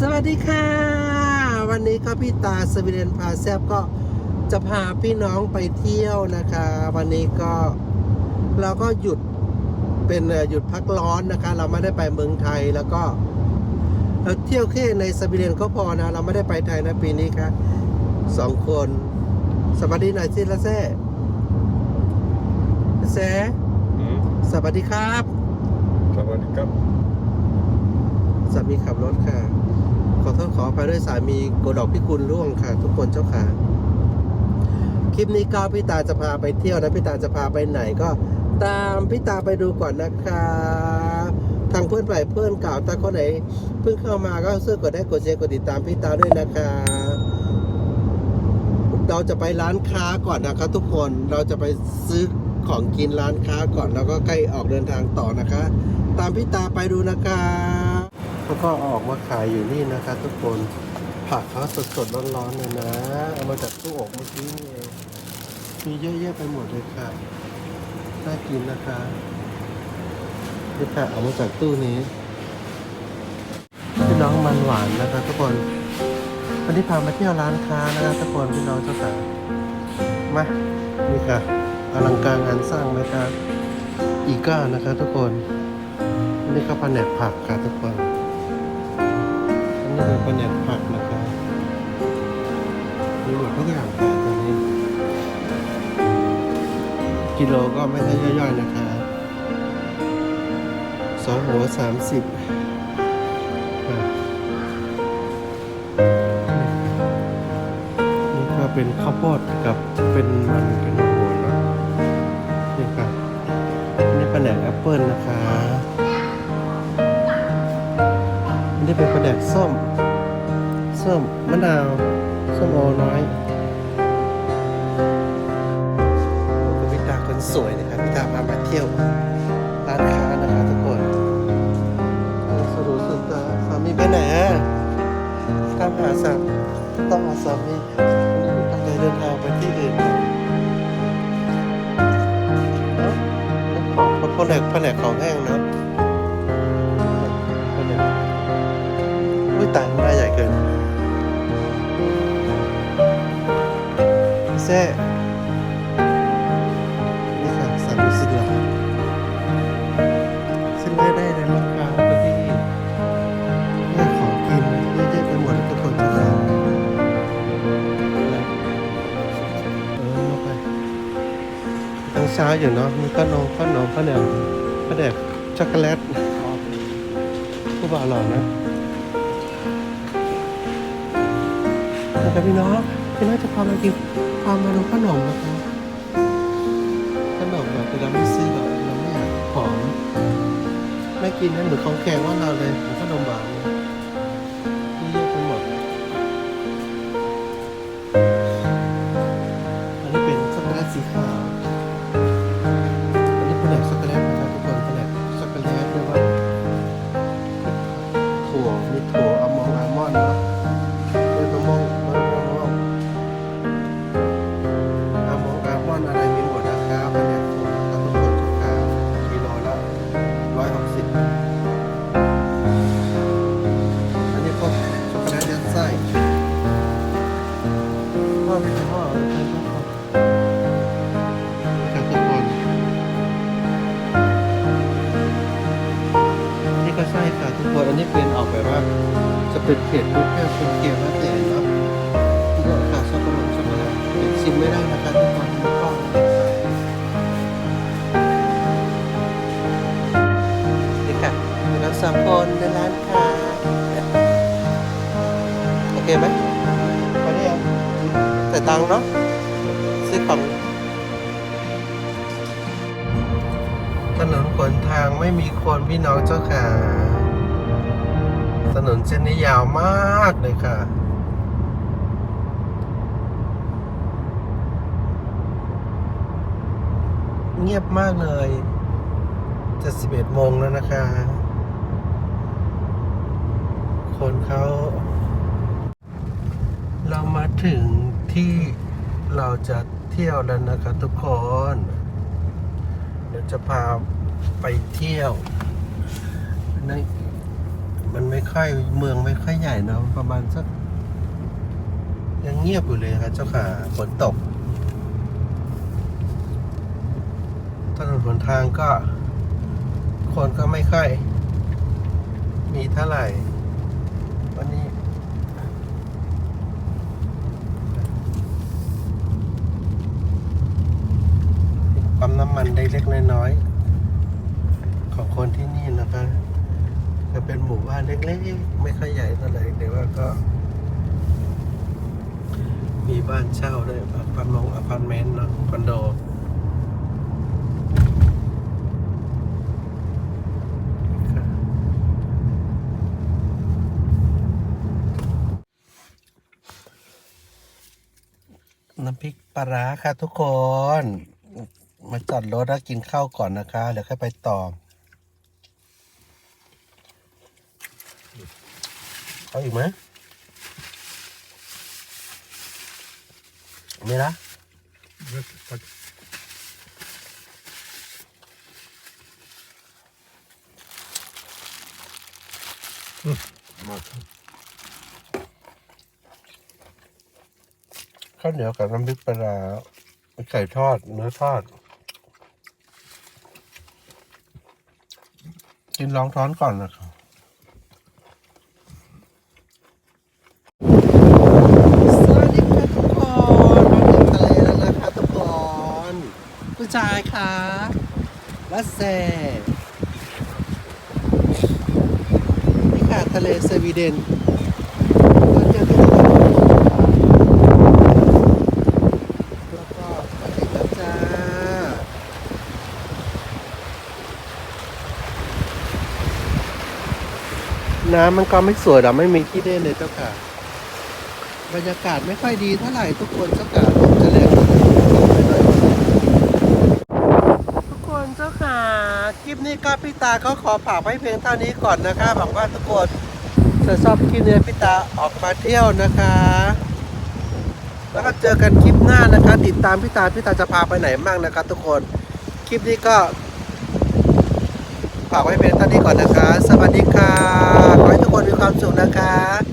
สวัสดีค่ะ วันนี้ก็พี่ตาสวีเดนพาแซบก็จะพาพี่น้องไปเที่ยวนะคะ วันนี้ก็เราก็หยุดเป็นเอ่อหยุดพักร้อนนะคะ เราไม่ได้ไปเมืองไทยแล้วก็เราเที่ยวแค่ในสวีเดนก็พอนะ เราไม่ได้ไปไทยนะปีนี้ค่ะสองคน สวัสดีหน่อยสิละแซ่ละแซ่อืมสวัสดีครับ สวัสดีครับสามีขับรถค่ะ ขอโทษขอไปด้วยสามีโกดอกพิกุลร่วงค่ะ ทุกคนเจ้าค่ะ คลิปนี้ก็พี่ตาจะพาไปเที่ยวนะพี่ตาจะพาไปไหนก็ตามพี่ตาไปดูก่อนนะคะทางเพื่อนใหม่เพื่อนเก่าถ้าคนไหนเพิ่งเข้ามาก็ช่วยกดได้กดแชร์กดติดตามพี่ตาด้วยนะคะ เราจะไปร้านค้าก่อนนะคะ ทุกคนเราจะไปซื้อของกินร้านค้าก่อนแล้วก็ใกล้ออกเดินทางต่อนะคะ ตามพี่ตาไปดูนะคะ แล้วก็ออกมาขายอยู่นี่นะคะทุกคนผักเขาสดๆร้อนๆเลยนะ เอามาจากตู้อบเมื่อกี้นี่เองมีเยอะแยะไปหมดเลยค่ะน่ากินนะคะนี่ค่ะเอามาจากตู้นี้พี่น้องมันหวานนะคะทุกคนวันนี้พามาเที่ยวร้านค้านะครับทุกคนพี่น้องเจ้าค่ะมานี่ค่ะอลังการงานสร้างเลยครับอีก้านะคะทุกคนนนี้ก็แผนกผักค่ะทุกคน อันนี้เป็นแผนกผักนะคะมีหมดทุกอย่างค่ะตอนนี้ กิโลก็ไม่ใช่ย่อยๆนะคะสองหัวสามสิบนี่ก็เป็นข้าวโพดกับเป็นมันเป็นโหนเนะนี่ครับนี่แผนกแอปเปิลนะคะอันนี้เป็นแผนกส้ม ส้มมะนาวส้มโอน้อยผมพิตาคนสวยนะครับพิตาพามาเที่ยวร้านค้านะคะทุกคนสรุปสุดตาสามีไปไหนอะตามหาสามีต้องมาสามีตั้งใจเดินทางไปที่อื่นเนอะของแผนกแผนกของแห้งเนอะ ซ่ นี่ค่ะสามีสุดหล่อซึ่งได้ได้ในราคาพอดีเรื่องของกินเยอะแยะไปหมดทุกคนจะได้เออไปตั้งเช้าอยู่เนาะ มีขนมขนมข้าวเหนียวข้าวแดกช็อกโกแลตผู้บ่าวหล่อนะนะครับพี่น้อง พี่น้องจะพามากินพามาดูขนมนะคะขนมแบบเวลาไม่ซื้อแบบเราไม่อยากหอมไม่กินนั่นเหมือนของแข็งว่าเราเลยเหมือนขนมหวานที่เยอะไปหมดอันนี้เป็นช็อกโกแลตสีขาวอันนี้แผนกช็อกโกแลตนะครับทุกคนแผนกช็อกโกแลตเรียว่าถั่วมีถั่วอัลมอนด์อัลมอนด์เนาะ ก็ใช่ค่ะทุกคนอันนี้เป็นออกแบบว่าจะเป็นเผ็ดรูปแบบเป็นเกลียวแล้วแต่เนาะที่ราคาช็อกโกแลตช็อกโกแลตเป็นชิมไม่ได้นะคะทุกคนมีข้อนี่ค่ะเราสามคนในร้านค่ะโอเคไหมพอได้ยังแต่ตังค์เนาะ นนทางไม่มีคนพี่น้องเจ้าค่ะ ถนนเส้นนี้ยาวมากเลยค่ะเงียบมากเลยจะสิบเอ็ดโมงแล้วนะคะ คนเขา เรามาถึงที่เราจะเที่ยวแล้วนะคะทุกคน เดี๋ยวจะพา ไปเที่ยวในมันไม่ค่อยเมืองไม่ค่อยใหญ่นะประมาณสักยังเงียบอยู่เลยครับเจ้าค่ะฝนตกถนนหนทางก็ คนก็ไม่ค่อย มีเท่าไหร่ วันนี้ ปั๊มน้ำมันได้เล็กน้อยๆ ของคนที่นี่นะคะจะเป็นหมู่บ้านเล็กๆ ไม่ค่อยใหญ่เท่าไหร่แต่ว่าก็ มีบ้านเช่าด้วยอพาร์ตเมงอพาร์ตเมนต์เนาะคอนโดน้ำพริกปลาร้าค่ะทุกคน มาจอดรถแล้วกินข้าวก่อนนะคะ เดี๋ยวค่อยไปต่อ เอาอีกไหมไม่ละเข้าวเหนียวกับน้ำพริกปลาไก่ทอดเนื้อทอด กินร้องท้อนก่อนนะครับ สวัสดีค่ะทุกคนมาถึงทะเลแล้วนะคะทุกคน ผู้ชายค่ะรัสเซนี่ค่ะทะเลสวีเดนก็เจอที่ตะวันตกแล้วก็มาถึงแล้วจ้าน้ำมันก็ไม่สวยหรอกไม่มีที่เล่นเลยเจ้าค่ะ บรรยากาศไม่ค่อยดีเท่าไหร่ทุกคนเจ้าค่ะลมจะแรงไปหน่อยทุกคนเจ้าค่ะ คลิปนี้ก็พี่ตาก็ขอฝากไว้เพียงเท่านี้ก่อนนะคะหวังว่าทุกคนจะชอบคลิปนี้พี่ตาออกมาเที่ยวนะคะ แล้วก็เจอกันคลิปหน้านะคะ ติดตามพี่ตาพี่ตาจะพาไปไหนบ้างนะคะทุกคนคลิปนี้ก็ฝากไว้เพียงเท่านี้ก่อนนะคะ สวัสดีค่ะ ขอให้ทุกคนมีความสุขนะคะ